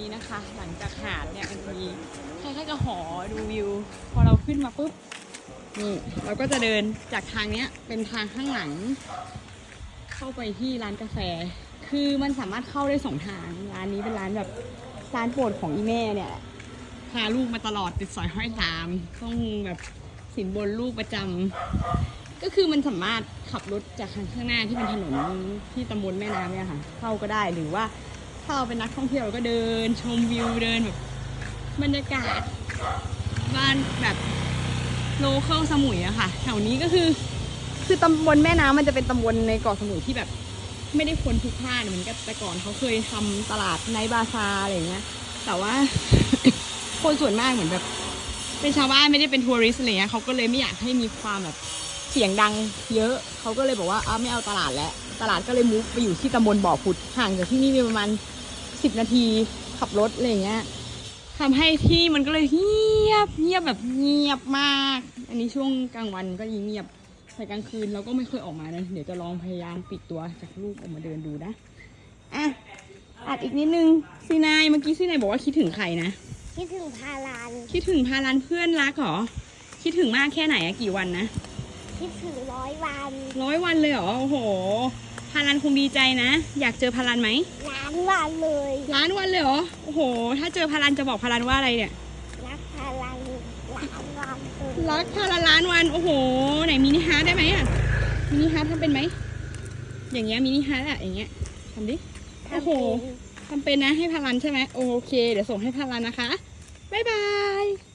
นี้นะคะ หลังจากหาดเนี่ยมันมีคล้ายๆกับหอดูวิว พอเราขึ้นมาปุ๊บนี่เราก็จะเดินจากทางเนี้ยเป็นทางข้างหลัง เข้าไปที่ร้านกาแฟ คือมันสามารถเข้าได้สองทางร้านนี้เป็นร้านแบบร้านโปรดของอีแม่เนี่ยพาลูกมาตลอดติดสอยห้อยตามต้องแบบสินบนลูกประจำก็คือมันสามารถขับรถจากทางข้างหน้าที่เป็นถนนที่ตำบลแม่น้ำเนี่ยค่ะ เข้าก็ได้หรือว่าาเราเป็นนักท่องเที่ยวก็เดินชมวิวเดินแบบบรรยากาศบ้านแบบโลเคอลสมุยอะค่ะแถวนี้ก็คือ คือตำบลแม่น้ำมันจะเป็นตำบลในเกาะสมุยที่แบบ ไม่ได้คนพลุกพล่านเหมือนกับแต่ก่อนเขาเคยทำตลาดไนท์บาซาอะไรเงี้ย แต่ว่า คนส่วนมากเหมือนแบบ เป็นชาวบ้านไม่ได้เป็นทัวริสต์อะไรเงี้ยเขาก็เลยไม่อยากให้มีความแบบเสียงดังเยอะเขาก็เลยบอกว่าอ้าไม่เอาตลาดแล้วตลาดก็เลยมุกไปอยู่ที่ตำบลบ่อผุดห่างจากที่นี่ประมาณ สิบนาทีขับรถอะไรอย่างเงี้ยทำให้ที่มันก็เลยเงียบเงียบแบบเงียบมาก อันนี้ช่วงกลางวันก็ยิ่งเงียบแต่กลางคืนเราก็ไม่เคยออกมานะเดี๋ยวจะลองพยายามปิดตัวจากลูกออกมาเดินดูนะอะอัดอีกนิดนึงซีนายเมื่อกี้ซีนายบอกว่าคิดถึงใครนะคิดถึงพาลานคิดถึงพารันเพื่อนรักเหรอคิดถึงมากแค่ไหนอะกี่วันนะคิดถึงร้อยวันร้อยวันเลยเหรอโอ้โหพารันคงดีใจนะ อยากเจอพารันไหมล้านวันเลยล้านวันเลยเหรอ โอ้โห ถ้าเจอพารันจะบอกพารันว่าอะไรเนี่ย รักพาลานล้านวันเลยรักพารันล้านวัน โอ้โห ไหนมินิฮาร์ทได้ไหมอะมินิฮาร์ททำเป็นไหม อย่างเงี้ยมินิฮาร์ทอะอย่างเงี้ยทำดิ โอ้โหทำเป็นนะให้พารันใช่ไหมโอเค เดี๋ยวส่งให้พารันนะคะ บ๊ายบาย